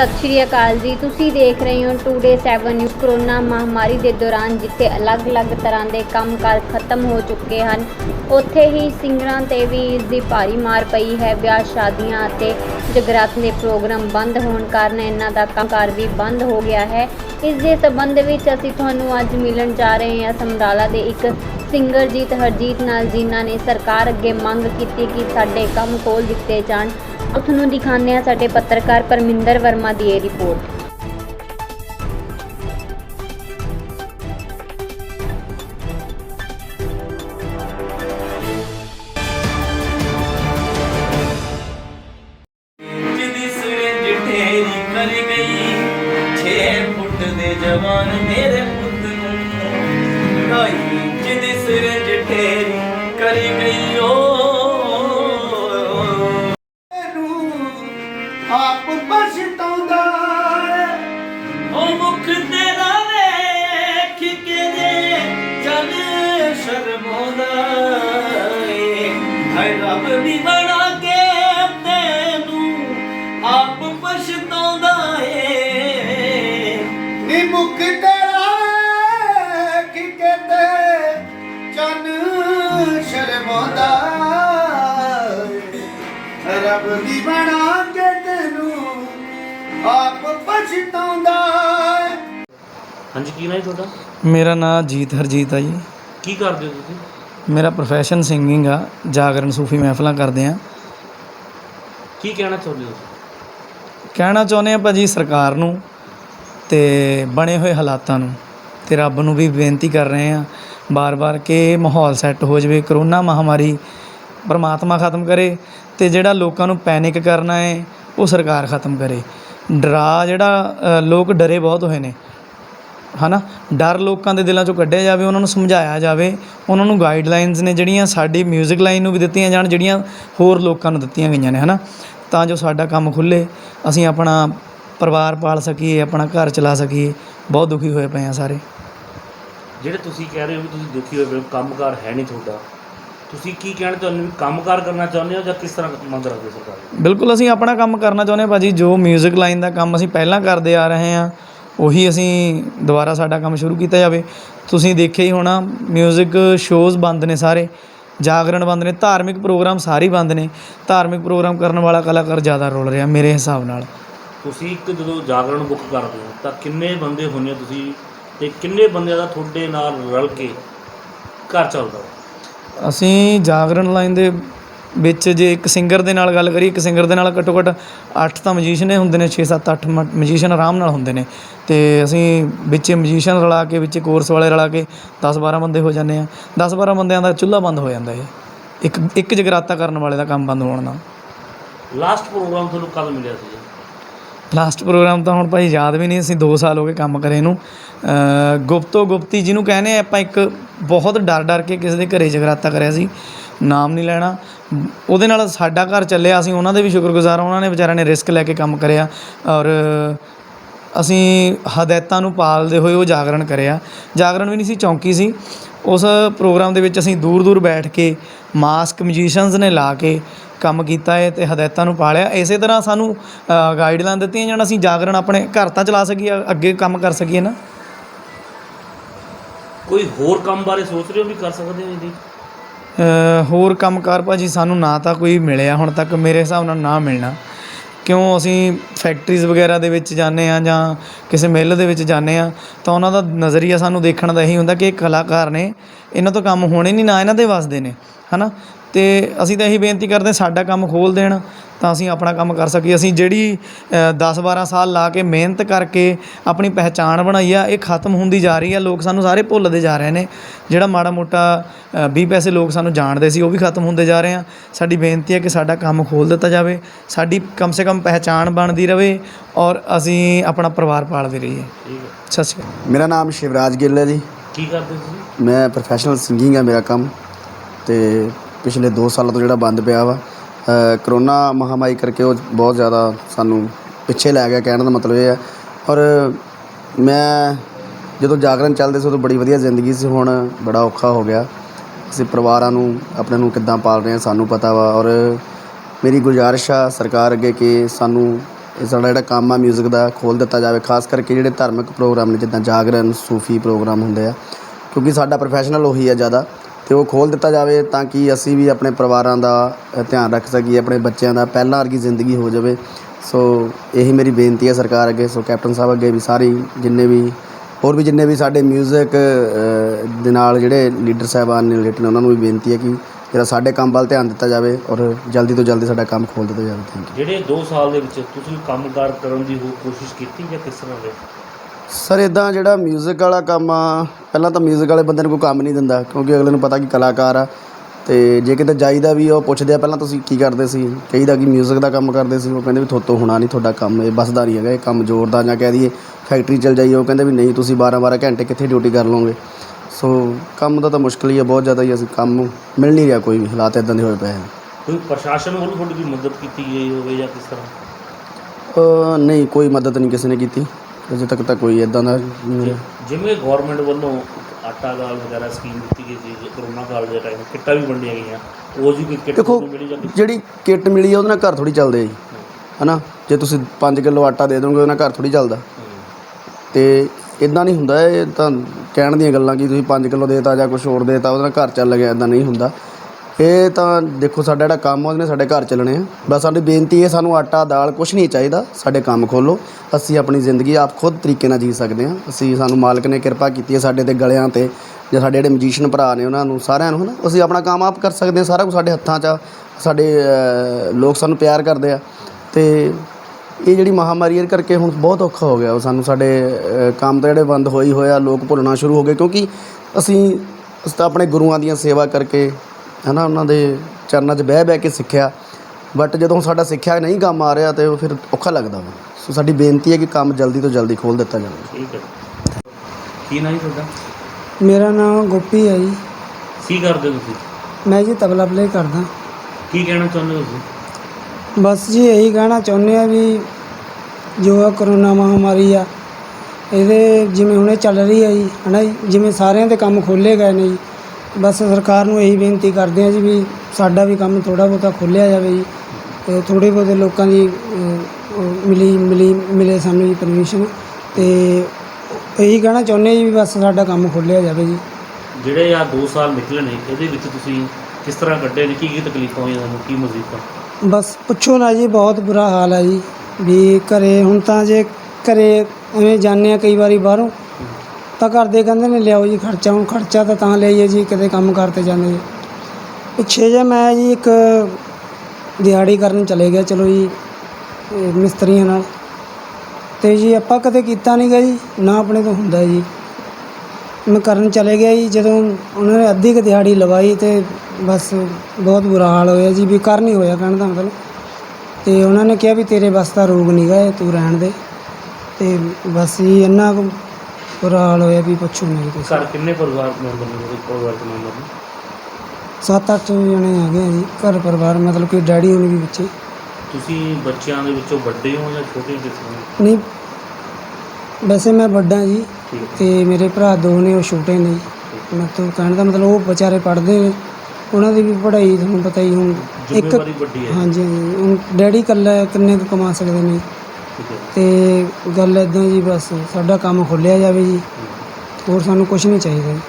ਸਤਿ ਸ਼੍ਰੀ ਅਕਾਲ ਜੀ। ਤੁਸੀਂ ਦੇਖ ਰਹੇ ਹੋ ਟੂਡੇ 7 ਨਿਊਜ਼ ਕਰੋਨਾ ਮਹਾਮਾਰੀ ਦੇ ਦੌਰਾਨ ਜਿੱਥੇ ਅਲੱਗ-ਅਲੱਗ ਤਰ੍ਹਾਂ ਦੇ ਕੰਮਕਾਰ ਖਤਮ ਹੋ ਚੁੱਕੇ ਹਨ। ਉੱਥੇ ਹੀ ਸਿੰਗਰਾਂ ਤੇ ਵੀ ਇਸ ਦੀ ਭਾਰੀ ਮਾਰ ਪਈ ਹੈ। ਵਿਆਹ ਸ਼ਾਦੀਆਂ ਅਤੇ ਜਗਰਾਤ ਦੇ ਪ੍ਰੋਗਰਾਮ ਬੰਦ ਹੋਣ ਕਾਰਨ ਇਹਨਾਂ ਦਾ ਕੰਮਕਾਰ ਵੀ ਬੰਦ ਹੋ ਗਿਆ ਹੈ। ਇਸ ਦੇ ਸੰਬੰਧ ਵਿੱਚ ਅਸੀਂ ਤੁਹਾਨੂੰ ਅੱਜ ਮਿਲਣ ਜਾ ਰਹੇ ਹਾਂ। ਸਮਰਾਲਾ ਦੇ ਇੱਕ ਸਿੰਗਰ ਜੀਤ ਹਰਜੀਤ ਨਾਲ, ਜਿਨ੍ਹਾਂ ਨੇ ਸਰਕਾਰ ਅੱਗੇ ਮੰਗ ਕੀਤੀ ਕਿ ਸਾਡੇ ਕੰਮ ਖੋਲ ਦਿੱਤੇ ਜਾਣ। ਤੁਹਾਨੂੰ ਦਿਖਾਉਂਦੇ ਹਾਂ ਸਾਡੇ ਪੱਤਰਕਾਰ ਪਰਮਿੰਦਰ ਵਰਮਾ ਦੀ ਇਹ ਰਿਪੋਰਟ ਸ਼ਰਮਾਉਂਦਾ ਏ। ਹਾਏ ਰੱਬ ਦੀ ਬਣਾ ਕੇ ਤੈਨੂੰ ਆਪ ਪਛਤਾਉਂਦਾ ਏ। ਨੀ ਮੁਖ ਤੇਰਾ ਕੀ ਕਹਿੰਦੇ? ਚੰਨ ਸ਼ਰਮਾਉਂਦਾ। ਰੱਬ ਦੀ ਬਣਾ ਕੇ ਤੈਨੂੰ ਆਪ ਪਛਤਾਉਂਦਾ। ਹਾਂਜੀ ਕੀ ਨਾਂ ਜੀ ਤੁਹਾਡਾ? ਮੇਰਾ ਨਾਮ ਜੀਤ ਹਰਜੀਤ ਆ ਜੀ। ਕੀ ਕਰਦੇ ਹੋ ਤੁਸੀਂ? ਮੇਰਾ ਪ੍ਰੋਫੈਸ਼ਨ ਸਿੰਗਿੰਗ ਆ ਜਾਗਰਣ ਸੂਫੀ ਮਹਿਫਲਾਂ ਕਰਦੇ ਆ। ਕੀ ਕਹਿਣਾ ਚਾਹੁੰਦੇ ਹੋ? ਤੁਸੀਂ? ਕਹਿਣਾ ਚਾਹੁੰਦੇ ਆ ਭਾਜੀ ਸਰਕਾਰ ਨੂੰ ਤੇ ਬਣੇ ਹੋਏ ਹਾਲਾਤਾਂ ਨੂੰ ਤੇ ਰੱਬ ਨੂੰ ਵੀ ਬੇਨਤੀ ਕਰ ਰਹੇ ਆ ਬਾਰ-ਬਾਰ ਕਿ ਇਹ ਮਾਹੌਲ ਸੈੱਟ ਹੋ ਜਾਵੇ ਕਰੋਨਾ ਮਹਾਮਾਰੀ ਪਰਮਾਤਮਾ ਖਤਮ ਕਰੇ ਤੇ ਜਿਹੜਾ ਲੋਕਾਂ ਨੂੰ ਪੈਨਿਕ ਕਰਨਾ ਹੈ ਉਹ ਸਰਕਾਰ ਖਤਮ ਕਰੇ। ਡਰਾ ਜਿਹੜਾ ਅ, ਲੋਕ ਡਰੇ ਬਹੁਤ ਹੋਏ ਨੇ ਹਨਾ ਡਰ ਲੋਕਾਂ ਦੇ ਦਿਲਾਂ ਚੋਂ ਕੱਢਿਆ ਜਾਵੇ ਉਹਨਾਂ ਨੂੰ ਸਮਝਾਇਆ ਜਾਵੇ ਉਹਨਾਂ ਨੂੰ ਗਾਈਡਲਾਈਨਸ ਨੇ ਜਿਹੜੀਆਂ ਸਾਡੀ 뮤직 ਲਾਈਨ ਨੂੰ ਵੀ ਦਿੱਤੀਆਂ ਜਾਣ ਜਿਹੜੀਆਂ ਹੋਰ ਲੋਕਾਂ ਨੂੰ ਦਿੱਤੀਆਂ ਗਈਆਂ ਨੇ ਹਨਾ ਤਾਂ ਜੋ ਸਾਡਾ ਕੰਮ ਖੁੱਲੇ ਅਸੀਂ ਆਪਣਾ ਪਰਿਵਾਰ ਪਾਲ ਸਕੀਏ ਆਪਣਾ ਘਰ ਚਲਾ ਸਕੀਏ ਬਹੁਤ ਦੁਖੀ ਹੋਏ ਪਏ ਆ ਸਾਰੇ ਜਿਹੜੇ ਤੁਸੀਂ ਕਹਿ ਰਹੇ ਹੋ ਵੀ ਤੁਸੀਂ ਦੁਖੀ ਹੋਏ ਪਏ ਹੋ ਕੰਮਕਾਰ ਹੈ ਨਹੀਂ ਤੁਹਾਡਾ ਤੁਸੀਂ ਕੀ ਕਹਿਣਾ ਚਾਹੁੰਦੇ ਹੋ ਵੀ ਕੰਮਕਾਰ ਕਰਨਾ ਚਾਹੁੰਦੇ ਹੋ ਜਾਂ ਕਿਸ ਤਰ੍ਹਾਂ ਮੰਗ ਰੱਖਦੇ ਹੋ ਸਰਕਾਰ ਤੋਂ? ਬਿਲਕੁਲ ਅਸੀਂ ਆਪਣਾ ਕੰਮ ਕਰਨਾ ਚਾਹੁੰਦੇ ਹਾਂ ਭਾਜੀ ਜੋ 뮤직 ਲਾਈਨ ਦਾ ਕੰਮ ਅਸੀਂ ਪਹਿਲਾਂ ਕਰਦੇ ਆ ਰਹੇ ਹਾਂ ਉਹੀ ਅਸੀਂ ਦੁਬਾਰਾ ਸਾਡਾ ਕੰਮ ਸ਼ੁਰੂ ਕੀਤਾ ਜਾਵੇ। ਤੁਸੀਂ ਦੇਖਿਆ ਹੀ ਹੋਣਾ 뮤직 ਸ਼ੋਜ਼ ਬੰਦ ਨੇ ਸਾਰੇ ਜਾਗਰਣ ਬੰਦ ਨੇ ਧਾਰਮਿਕ ਪ੍ਰੋਗਰਾਮ ਸਾਰੇ ਬੰਦ ਨੇ। ਧਾਰਮਿਕ ਪ੍ਰੋਗਰਾਮ ਕਰਨ ਵਾਲਾ ਕਲਾਕਾਰ ਜ਼ਿਆਦਾ ਰੋਲ ਰਿਹਾ ਮੇਰੇ ਹਿਸਾਬ ਨਾਲ। ਤੁਸੀਂ ਇੱਕ ਜਦੋਂ ਜਾਗਰਣ ਬੁੱਕ ਕਰਦੇ ਹੋ ਤਾਂ ਕਿੰਨੇ ਬੰਦੇ ਹੁੰਦੇ ਹੋ ਤੁਸੀਂ ਤੇ ਕਿੰਨੇ ਬੰਦਿਆਂ ਦਾ ਤੁਹਾਡੇ ਨਾਲ ਰਲ ਕੇ ਘਰ ਚੱਲਦਾ? ਅਸੀਂ ਜਾਗਰਣ ਲਾਈਨ ਦੇ ਵਿੱਚ ਜੇ ਇੱਕ ਸਿੰਗਰ ਦੇ ਨਾਲ ਗੱਲ ਕਰੀਏ ਇੱਕ ਸਿੰਗਰ ਦੇ ਨਾਲ ਘੱਟੋ ਘੱਟ 8 ਤਾਂ ਮਜੀਸ਼ੀਅਨ ਹੁੰਦੇ ਨੇ 6 7 8 ਮਜੀਸ਼ੀਅਨ ਆਰਾਮ ਨਾਲ ਹੁੰਦੇ ਨੇ। ਤੇ ਅਸੀਂ ਵਿੱਚ ਮਜੀਸ਼ੀਅਨ ਰਲਾ ਕੇ ਵਿੱਚ ਕੋਰਸ ਵਾਲੇ ਰਲਾ ਕੇ 10 12 ਬੰਦੇ ਹੋ ਜਾਂਦੇ ਆ। 10 12 ਬੰਦਿਆਂ ਦਾ ਚੁੱਲ੍ਹਾ ਬੰਦ ਹੋ ਜਾਂਦਾ ਇਹ। ਇੱਕ ਇੱਕ ਜਗਰਾਤਾ ਕਰਨ ਵਾਲੇ ਦਾ ਕੰਮ ਬੰਦ ਹੋਣ ਨਾਲ ਲਾਸਟ ਪ੍ਰੋਗਰਾਮ ਤੁਹਾਨੂੰ ਕਦ ਮਿਲਿਆ ਸੀ? ਲਾਸਟ ਪ੍ਰੋਗਰਾਮ ਤਾਂ ਹੁਣ ਭਾਈ ਯਾਦ ਵੀ ਨਹੀਂ ਅਸੀਂ 2 ਸਾਲ ਹੋ ਗਏ ਕੰਮ ਕਰੇ ਨੂੰ। ਅ, ਗੁਪਤੋ ਗੁਪਤੀ ਜਿਹਨੂੰ ਕਹਿੰਦੇ ਆ ਆਪਾਂ ਇੱਕ ਬਹੁਤ ਡਰ ਡਰ ਕੇ ਕਿਸੇ ਦੇ ਘਰੇ ਜਗਰਾਤਾ ਕਰਿਆ ਸੀ। ਨਾਮ ਨਹੀਂ ਲੈਣਾ। ਉਹਦੇ ਨਾਲ ਸਾਡਾ ਘਰ ਚੱਲਿਆ, ਅਸੀਂ ਉਹਨਾਂ ਦੇ ਵੀ ਸ਼ੁਕਰਗੁਜ਼ਾਰ ਹਾਂ, ਉਹਨਾਂ ਨੇ ਵਿਚਾਰਿਆਂ ਨੇ ਰਿਸਕ ਲੈ ਕੇ ਕੰਮ ਕਰਿਆ ਔਰ ਅਸੀਂ ਹਦਾਇਤਾਂ ਨੂੰ ਪਾਲਦੇ ਹੋਏ ਉਹ ਜਾਗਰਣ ਕਰਿਆ। ਜਾਗਰਣ ਵੀ ਨਹੀਂ ਸੀ, ਚੌਂਕੀ ਸੀ। ਉਸ ਪ੍ਰੋਗਰਾਮ ਦੇ ਵਿੱਚ ਅਸੀਂ ਦੂਰ ਦੂਰ ਬੈਠ ਕੇ ਮਾਸਕ ਮਿਊਜ਼ੀਸ਼ੀਅਨਸ ਨੇ ਲਾ ਕੇ ਕੰਮ ਕੀਤਾ ਹੈ ਤੇ ਹਦਾਇਤਾਂ ਨੂੰ ਪਾਲਿਆ। ਇਸੇ ਤਰ੍ਹਾਂ ਸਾਨੂੰ ਗਾਈਡਲਾਈਨ ਦਿੱਤੀਆਂ ਜਾਣ, ਅਸੀਂ ਜਾਗਰਣ ਆਪਣੇ ਘਰ ਤਾਂ ਚਲਾ ਸਕੀਏ, ਅੱਗੇ ਕੰਮ ਕਰ ਸਕੀਏ ਨਾ। ਕੋਈ ਹੋਰ ਕੰਮ ਬਾਰੇ ਸੋਚ ਰਹੇ ਹੋ ਵੀ ਕਰ ਸਕਦੇ ਹੋ ਜੀ ਹੋਰ ਕੰਮਕਾਰ ਭਾਜੀ ਸਾਨੂੰ ਨਾ ਤਾਂ ਕੋਈ ਮਿਲਿਆ, ਹੁਣ ਤੱਕ ਮੇਰੇ ਹਿਸਾਬ ਨਾਲ ਨਾ ਮਿਲਣਾ। ਕਿਉਂ ਅਸੀਂ ਫੈਕਟਰੀਜ਼ ਵਗੈਰਾ ਦੇ ਵਿੱਚ ਜਾਂਦੇ ਹਾਂ ਜਾਂ ਕਿਸੇ ਮਿੱਲ ਦੇ ਵਿੱਚ ਜਾਂਦੇ ਹਾਂ, ਤਾਂ ਉਹਨਾਂ ਦਾ ਨਜ਼ਰੀਆ ਸਾਨੂੰ ਦੇਖਣ ਦਾ ਇਹੀ ਹੁੰਦਾ ਕਿ ਇਹ ਕਲਾਕਾਰ ਨੇ, ਇਹਨਾਂ ਤੋਂ ਕੰਮ ਹੋਣੇ ਨਹੀਂ, ਨਾ ਇਹਨਾਂ ਦੇ ਵੱਸਦੇ ਨੇ ਹੈ ਨਾ ਤੇ ਅਸੀਂ ਤਾਂ ਇਹੀ ਬੇਨਤੀ ਕਰਦੇ ਸਾਡਾ ਕੰਮ ਖੋਲ ਦੇਣ ਤਾਂ ਅਸੀਂ ਆਪਣਾ ਕੰਮ ਕਰ ਸਕੀਏ। ਅਸੀਂ ਜਿਹੜੀ 10 12 ਸਾਲ ਲਾ ਕੇ ਮਿਹਨਤ ਕਰਕੇ ਆਪਣੀ ਪਹਿਚਾਣ ਬਣਾਈ ਆ ਇਹ ਖਤਮ ਹੁੰਦੀ ਜਾ ਰਹੀ ਆ। ਲੋਕ ਸਾਨੂੰ ਸਾਰੇ ਭੁੱਲਦੇ ਜਾ ਰਹੇ ਨੇ। ਜਿਹੜਾ ਮਾੜਾ ਮੋਟਾ 20 ਪੈਸੇ ਲੋਕ ਸਾਨੂੰ ਜਾਣਦੇ ਸੀ ਉਹ ਵੀ ਖਤਮ ਹੁੰਦੇ ਜਾ ਰਹੇ ਆ। ਸਾਡੀ ਬੇਨਤੀ ਹੈ ਕਿ ਸਾਡਾ ਕੰਮ ਖੋਲ ਦਿੱਤਾ ਜਾਵੇ। ਸਾਡੀ ਕਮ ਸੇ ਕਮ ਪਹਿਚਾਣ ਬਣਦੀ ਰਵੇ ਔਰ ਅਸੀਂ ਆਪਣਾ ਪਰਿਵਾਰ ਪਾਲਦੇ ਰਹੀਏ। ਠੀਕ ਹੈ। ਸਤਿ ਸ਼੍ਰੀ ਅਕਾਲ। ਮੇਰਾ ਨਾਮ ਸ਼ਿਵਰਾਜ ਗਿੱਲ ਹੈ ਜੀ। ਕੀ ਕਰਦੇ ਤੁਸੀਂ? ਮੈਂ ਪ੍ਰੋਫੈਸ਼ਨਲ ਸਿੰਗਿੰਗ ਹੈ ਮੇਰਾ ਕੰਮ। ਤੇ ਪਿਛਲੇ 2 ਸਾਲਾਂ ਤੋਂ ਜਿਹੜਾ ਬੰਦ ਪਿਆ ਵਾ ਕਰੋਨਾ ਮਹਾਮਾਰੀ ਕਰਕੇ ਉਹ ਬਹੁਤ ਜ਼ਿਆਦਾ ਸਾਨੂੰ ਪਿੱਛੇ ਲੈ ਗਿਆ, ਕਹਿਣ ਦਾ ਮਤਲਬ ਇਹ ਹੈ। ਔਰ ਮੈਂ ਜਦੋਂ ਜਾਗਰਣ ਚੱਲਦੇ ਸੀ, ਉਦੋਂ ਬੜੀ ਵਧੀਆ ਜ਼ਿੰਦਗੀ ਸੀ, ਹੁਣ ਬੜਾ ਔਖਾ ਹੋ ਗਿਆ। ਅਸੀਂ ਪਰਿਵਾਰਾਂ ਨੂੰ, ਆਪਣੇ ਨੂੰ ਕਿੱਦਾਂ ਪਾਲ ਰਹੇ ਹਾਂ, ਸਾਨੂੰ ਪਤਾ ਵਾ। ਔਰ ਮੇਰੀ ਗੁਜ਼ਾਰਿਸ਼ ਆ ਸਰਕਾਰ ਅੱਗੇ ਕਿ ਸਾਨੂੰ ਇਹ ਸਾਡਾ ਜਿਹੜਾ ਕੰਮ ਆ 뮤직 ਦਾ ਖੋਲ ਦਿੱਤਾ ਜਾਵੇ। ਖਾਸ ਕਰਕੇ ਜਿਹੜੇ ਧਾਰਮਿਕ ਪ੍ਰੋਗਰਾਮ ਨੇ, ਜਿੱਦਾਂ ਜਾਗਰਣ, ਸੂਫੀ ਪ੍ਰੋਗਰਾਮ ਹੁੰਦੇ ਆ। ਕਿਉਂਕਿ ਸਾਡਾ ਪ੍ਰੋਫੈਸ਼ਨਲ ਉਹੀ ਆ ਜ਼ਿਆਦਾ। ਅਤੇ ਉਹ ਖੋਲ੍ਹ ਦਿੱਤਾ ਜਾਵੇ ਤਾਂ ਕਿ ਅਸੀਂ ਵੀ ਆਪਣੇ ਪਰਿਵਾਰਾਂ ਦਾ ਧਿਆਨ ਰੱਖ ਸਕੀਏ, ਆਪਣੇ ਬੱਚਿਆਂ ਦਾ ਪਹਿਲਾਂ ਵਰਗੀ ਜ਼ਿੰਦਗੀ ਹੋ ਜਾਵੇ। ਸੋ ਇਹੀ ਮੇਰੀ ਬੇਨਤੀ ਹੈ ਸਰਕਾਰ ਅੱਗੇ, ਸੋ ਕੈਪਟਨ ਸਾਹਿਬ ਅੱਗੇ ਵੀ ਸਾਰੀ ਜਿੰਨੇ ਵੀ, ਹੋਰ ਵੀ ਜਿੰਨੇ ਵੀ ਸਾਡੇ ਮਿਊਜ਼ਿਕ ਦੇ ਨਾਲ ਜਿਹੜੇ ਲੀਡਰ ਸਾਹਿਬਾਨ ਨੇ ਰਿਲੇਟਡ ਉਹਨਾਂ ਨੂੰ ਵੀ ਬੇਨਤੀ ਹੈ ਕਿ ਜਿਹੜਾ ਸਾਡੇ ਕੰਮ ਵੱਲ ਧਿਆਨ ਦਿੱਤਾ ਜਾਵੇ ਔਰ ਜਲਦੀ ਤੋਂ ਜਲਦੀ ਸਾਡਾ ਕੰਮ ਖੋਲ੍ਹ ਦਿੱਤਾ ਜਾਵੇ। ਥੈਂਕ ਯੂ ਜਿਹੜੇ 2 ਸਾਲ ਦੇ ਵਿੱਚ ਤੁਸੀਂ ਕੰਮਕਾਰ ਕਰਨ ਦੀ ਹੋਰ ਕੋਸ਼ਿਸ਼ ਕੀਤੀ ਜਾਂ ਕਿਸ ਤਰ੍ਹਾਂ ਦੇ? ਸਰ ਇੱਦਾਂ ਜਿਹੜਾ ਮਿਊਜ਼ਿਕ ਵਾਲਾ ਕੰਮ ਆ ਪਹਿਲਾਂ ਤਾਂ ਮਿਊਜ਼ਿਕ ਵਾਲੇ ਬੰਦੇ ਨੂੰ ਕੋਈ ਕੰਮ ਨਹੀਂ ਦਿੰਦਾ ਕਿਉਂਕਿ ਅਗਲੇ ਨੂੰ ਪਤਾ ਕਿ ਕਲਾਕਾਰ ਆ। ਅਤੇ ਜੇ ਕਿਤੇ ਜਾਈਦਾ ਵੀ ਉਹ ਪੁੱਛਦੇ ਆ ਪਹਿਲਾਂ ਤੁਸੀਂ ਕੀ ਕਰਦੇ ਸੀ? ਕਹੀਦਾ ਕਿ ਮਿਊਜ਼ਿਕ ਦਾ ਕੰਮ ਕਰਦੇ ਸੀ ਉਹ ਕਹਿੰਦੇ ਵੀ ਤੁਹਾਤੋਂ ਹੋਣਾ ਨਹੀਂ ਤੁਹਾਡਾ ਕੰਮ ਇਹ ਬਸਦਾ ਨਹੀਂ ਹੈਗਾ ਇਹ ਕੰਮ ਜ਼ੋਰ ਦਾ ਜਾਂ ਕਹਿ ਦਈਏ ਫੈਕਟਰੀ ਚਲ ਜਾਈਏ। ਉਹ ਕਹਿੰਦੇ ਵੀ ਨਹੀਂ ਤੁਸੀਂ 12 12 ਘੰਟੇ ਕਿੱਥੇ ਡਿਊਟੀ ਕਰ ਲਓਗੇ? ਸੋ ਕੰਮ ਦਾ ਤਾਂ ਮੁਸ਼ਕਲ ਹੀ ਆ ਬਹੁਤ ਜ਼ਿਆਦਾ ਹੀ ਅਸੀਂ ਕੰਮ ਮਿਲ ਨਹੀਂ ਰਿਹਾ ਕੋਈ ਵੀ ਹਾਲਾਤ ਇਦਾਂ ਦੇ ਹੋਏ ਪਏ ਹਨ ਕੋਈ ਪ੍ਰਸ਼ਾਸਨ ਵੱਲੋਂ ਕੋਈ ਮਦਦ ਕੀਤੀ ਗਈ ਹੋਵੇ ਜਾਂ ਕਿਸ ਤਰ੍ਹਾਂ? ਨਹੀਂ ਕੋਈ ਮਦਦ ਨਹੀਂ ਕਿਸੇ ਨੇ ਕੀਤੀ। ਅਜੇ ਤੱਕ ਤਾਂ ਕੋਈ ਇਦਾਂ ਦਾ ਨਹੀਂ ਹੋਇਆ। ਜਿਵੇਂ ਗਵਰਨਮੈਂਟ ਵੱਲੋਂ ਆਟਾ ਦਾਲ ਵਗੈਰਾ ਸਕੀਮ ਦਿੱਤੀ ਗਈ ਸੀ ਕਰੋਨਾ ਕਾਲ ਦੇ ਟਾਈਮ ਕਿੱਟਾਂ ਵੀ ਵੰਡੀਆਂ ਗਈਆਂ। ਉਹ ਜੀ ਕੋਈ ਕਿੱਟ ਦੇਖੋ ਤੁਹਾਨੂੰ ਮਿਲੀ ਜਾਂ ਕਿਸ ਜਿਹੜੀ ਕਿੱਟ ਮਿਲੀ ਆ ਉਹਦੇ ਨਾਲ ਘਰ ਥੋੜੀ ਚੱਲਦੇ ਆ ਜੀ। ਹਨਾ? ਜੇ ਤੁਸੀਂ 5 ਕਿਲੋ ਆਟਾ ਦੇ ਦੋਗੇ ਉਹਦੇ ਨਾਲ ਘਰ ਥੋੜੀ ਚੱਲਦਾ। ਤੇ ਇਦਾਂ ਨਹੀਂ ਹੁੰਦਾ ਇਹ ਤਾਂ ਕਹਿਣ ਦੀਆਂ ਗੱਲਾਂ ਕਿ ਤੁਸੀਂ 5 ਕਿਲੋ ਦੇਤਾ ਜਾਂ ਕੁਝ ਹੋਰ ਦੇਤਾ ਉਹਦੇ ਨਾਲ ਘਰ ਚੱਲ ਗਿਆ ਇਦਾਂ ਨਹੀਂ ਹੁੰਦਾ। ਇਹ ਤਾਂ ਦੇਖੋ ਸਾਡਾ ਜਿਹੜਾ ਕੰਮ ਆ, ਉਹਦੇ ਨਾਲ ਸਾਡੇ ਘਰ ਚੱਲਣੇ ਆ। ਬਸ ਸਾਡੀ ਬੇਨਤੀ ਹੈ ਸਾਨੂੰ ਆਟਾ, ਦਾਲ ਕੁਝ ਨਹੀਂ ਚਾਹੀਦਾ। ਸਾਡੇ ਕੰਮ ਖੋਲੋ ਅਸੀਂ ਆਪਣੀ ਜ਼ਿੰਦਗੀ ਆਪ ਖੁਦ ਤਰੀਕੇ ਨਾਲ ਜੀ ਸਕਦੇ ਹਾਂ। ਅਸੀਂ, ਸਾਨੂੰ ਮਾਲਕ ਨੇ ਕਿਰਪਾ ਕੀਤੀ ਹੈ ਸਾਡੇ ਤੇ, ਗਲਿਆਂ ਤੇ, ਜਾਂ ਸਾਡੇ ਜਿਹੜੇ ਮਜੀਸ਼ੀਅਨ ਭਰਾ ਨੇ ਉਹਨਾਂ ਨੂੰ, ਸਾਰਿਆਂ ਨੂੰ, ਹਨਾ? ਅਸੀਂ ਆਪਣਾ ਕੰਮ ਆਪ ਕਰ ਸਕਦੇ ਹਾਂ, ਸਾਰਾ ਕੁਝ ਸਾਡੇ ਹੱਥਾਂ 'ਚ ਆ। ਸਾਡੇ ਲੋਕ ਸਾਨੂੰ ਪਿਆਰ ਕਰਦੇ ਆ। ਤੇ ਇਹ ਜਿਹੜੀ ਮਹਾਮਾਰੀ ਇਹ ਕਰਕੇ ਹੁਣ ਬਹੁਤ ਔਖਾ ਹੋ ਗਿਆ ਵਾ ਸਾਨੂੰ। ਸਾਡੇ ਕੰਮ ਤਾਂ ਜਿਹੜੇ ਬੰਦ ਹੋਈ ਹੋਇਆ ਲੋਕ ਭੁੱਲਣਾ ਸ਼ੁਰੂ ਹੋ ਗਏ, ਕਿਉਂਕਿ ਅਸੀਂ ਅਸੀਂ ਤਾਂ ਆਪਣੇ ਗੁਰੂਆਂ ਦੀਆਂ ਸੇਵਾ ਕਰਕੇ ਹਨਾ ਉਹਨਾਂ ਦੇ ਚਰਨਾਂ 'ਚ ਬਹਿ ਬਹਿ ਕੇ ਸਿੱਖਿਆ। ਬਟ ਜਦੋਂ ਸਾਡਾ ਸਿੱਖਿਆ ਨਹੀਂ ਕੰਮ ਆ ਰਿਹਾ ਤੇ ਉਹ ਫਿਰ ਔਖਾ ਲੱਗਦਾ ਵਾ। ਸੋ ਸਾਡੀ ਬੇਨਤੀ ਹੈ ਕਿ ਕੰਮ ਜਲਦੀ ਤੋਂ ਜਲਦੀ ਖੋਲ ਦਿੱਤਾ ਜਾਵੇ। ਠੀਕ ਹੈ। ਕੀ ਨਹੀਂ ਤੁਹਾਡਾ? ਮੇਰਾ ਨਾਮ ਗੋਪੀ ਹੈ ਜੀ। ਕੀ ਕਰਦੇ ਹੋ ਤੁਸੀਂ? ਮੈਂ ਜੀ ਤਬਲਾ ਪਲੇ ਕਰਦਾ। ਕੀ ਕਹਿਣਾ ਚਾਹੁੰਦੇ ਹੋ ਤੁਸੀਂ? ਬਸ ਜੀ ਇਹੀ ਕਹਿਣਾ ਚਾਹੁੰਦੇ ਆ ਵੀ ਜੋ ਆ ਕਰੋਨਾ ਮਹਾਮਾਰੀ ਆ ਇਹਦੇ ਜਿਵੇਂ ਹੁਣੇ ਚੱਲ ਰਹੀ ਹੈ ਜੀ ਹਨਾ ਜੀ ਜਿਵੇਂ ਸਾਰਿਆਂ ਦੇ ਕੰਮ ਖੋਲੇ ਗਏ ਨੇ ਜੀ। ਬਸ ਸਰਕਾਰ ਨੂੰ ਇਹੀ ਬੇਨਤੀ ਕਰਦੇ ਆ ਜੀ ਵੀ ਸਾਡਾ ਵੀ ਕੰਮ ਥੋੜਾ ਬਹੁਤਾ ਖੋਲਿਆ ਜਾਵੇ ਜੀ ਤੇ ਥੋੜੇ ਬਹੁਤੇ ਲੋਕਾਂ ਦੀ ਅਹ, ਮਿਲੀ ਮਿਲੀ ਮਿਲੇ ਸਾਨੂੰ ਜੀ ਪਰਮਿਸ਼ਨ ਤੇ ਇਹੀ ਕਹਿਣਾ ਚਾਹੁੰਦੇ ਜੀ ਵੀ ਬਸ ਸਾਡਾ ਕੰਮ ਖੋਲਿਆ ਜਾਵੇ ਜੀ। ਜਿਹੜੇ ਆ 2 ਸਾਲ ਨਿਕਲੇ ਨੇ ਇਹਦੇ ਵਿੱਚ ਤੁਸੀਂ ਕਿਸ ਤਰ੍ਹਾਂ ਕੱਢੇ ਨੇ? ਕੀ ਕੀ ਤਕਲੀਫਾਂ ਹੋਈਆਂ ਤੁਹਾਨੂੰ? ਕੀ ਮੁਸੀਬਤਾਂ ਬਸ ਪੁੱਛੋ ਨਾ ਜੀ ਬਹੁਤ ਬੁਰਾ ਹਾਲ ਹੈ ਜੀ ਵੀ ਘਰੇ ਹੁਣ ਤਾਂ ਜੇ ਘਰੇ ਐਵੇਂ ਜਾਂਦੇ ਆ ਕਈ ਵਾਰੀ ਬਾਹਰੋਂ ਤਾਂ ਘਰ ਦੇ ਕਹਿੰਦੇ ਨੇ, ਲਿਆਓ ਜੀ ਖਰਚਾ, ਹੁਣ ਖਰਚਾ ਤਾਂ ਤਾਂ ਲਈਏ ਜੀ ਕਦੇ ਕੰਮ ਕਰਤੇ ਜਾਂਦੇ ਜੀ। ਪਿੱਛੇ ਜੇ ਮੈਂ ਜੀ ਇੱਕ ਦਿਹਾੜੀ ਕਰਨ ਚਲੇ ਗਿਆ, ਚਲੋ ਜੀ ਮਿਸਤਰੀਆਂ ਨਾਲ। ਤੇ ਜੀ ਆਪਾਂ ਕਦੇ ਕੀਤਾ ਨਹੀਂ ਗਾ ਜੀ, ਨਾ ਆਪਣੇ ਤੋਂ ਹੁੰਦਾ ਜੀ। ਮੈਂ ਕਰਨ ਚਲੇ ਗਿਆ ਜੀ, ਜਦੋਂ ਉਹਨਾਂ ਨੇ ਅੱਧੀ ਕੁ ਦਿਹਾੜੀ ਲਵਾਈ ਤੇ ਬਸ ਬਹੁਤ ਬੁਰਾ ਹਾਲ ਹੋਇਆ ਜੀ, ਵੀ ਕਰ ਨਹੀਂ ਹੋਇਆ ਕਹਿਣ ਦਾ ਮਤਲਬ। ਤੇ ਉਹਨਾਂ ਨੇ ਕਿਹਾ ਵੀ ਤੇਰੇ ਬਸ ਦਾ ਰੋਗ ਨਹੀਂ ਗਾ ਇਹ, ਤੂੰ ਰਹਿਣ ਦੇ। ਤੇ ਬਸ ਜੀ, ਇੰਨਾ ਹਾਲ ਹੋਇਆ ਵੀ ਪੁੱਛੋ ਨਹੀਂ ਤੁਸੀਂ ਘਰ ਕਿੰਨੇ ਪਰਿਵਾਰ ਮੈਂਬਰ ਨੇ ਉਹਦੇ ਪਰਿਵਾਰ ਦੇ ਮੈਂਬਰ ਨੇ? ਸੱਤ ਅੱਠ ਜਣੇ ਆ ਗਏ ਜੀ ਘਰ ਪਰਿਵਾਰ ਮਤਲਬ ਕਿ ਡੈਡੀ ਹੋਣੀ ਵੀ ਵਿੱਚੇ ਤੁਸੀਂ ਬੱਚਿਆਂ ਦੇ ਵਿੱਚੋਂ ਵੱਡੇ ਹੋ ਜਾਂ ਛੋਟੇ ਕਿਸ ਨਹੀਂ ਵੈਸੇ ਮੈਂ ਵੱਡਾ ਜੀ ਠੀਕ ਹੈ। ਤੇ ਮੇਰੇ ਭਰਾ ਦੋ ਨੇ ਉਹ ਛੋਟੇ ਨੇ ਜੀ। ਮੈਂ ਤਾਂ ਕਹਿਣ ਦਾ ਮਤਲਬ ਉਹ ਵਿਚਾਰੇ ਪੜ੍ਹਦੇ ਨੇ। ਉਹਨਾਂ ਦੀ ਵੀ ਪੜ੍ਹਾਈ ਤੁਹਾਨੂੰ ਪਤਾ ਹੀ ਹੁਣ ਇੱਕ ਜ਼ਿੰਮੇਵਾਰੀ ਵੱਡੀ ਹੈ। ਹਾਂਜੀ ਹਾਂਜੀ ਹੁਣ ਡੈਡੀ ਇਕੱਲਾ ਕਿੰਨੇ ਕੁ ਕਮਾ ਸਕਦੇ ਨੇ? ਤੇ ਗੱਲ ਇਦਾਂ ਜੀ ਬਸ ਸਾਡਾ ਕੰਮ ਖੋਲਿਆ ਜਾਵੇ ਜੀ। ਹੋਰ ਸਾਨੂੰ ਕੁਝ ਨਹੀਂ ਚਾਹੀਦਾ। ਜੀ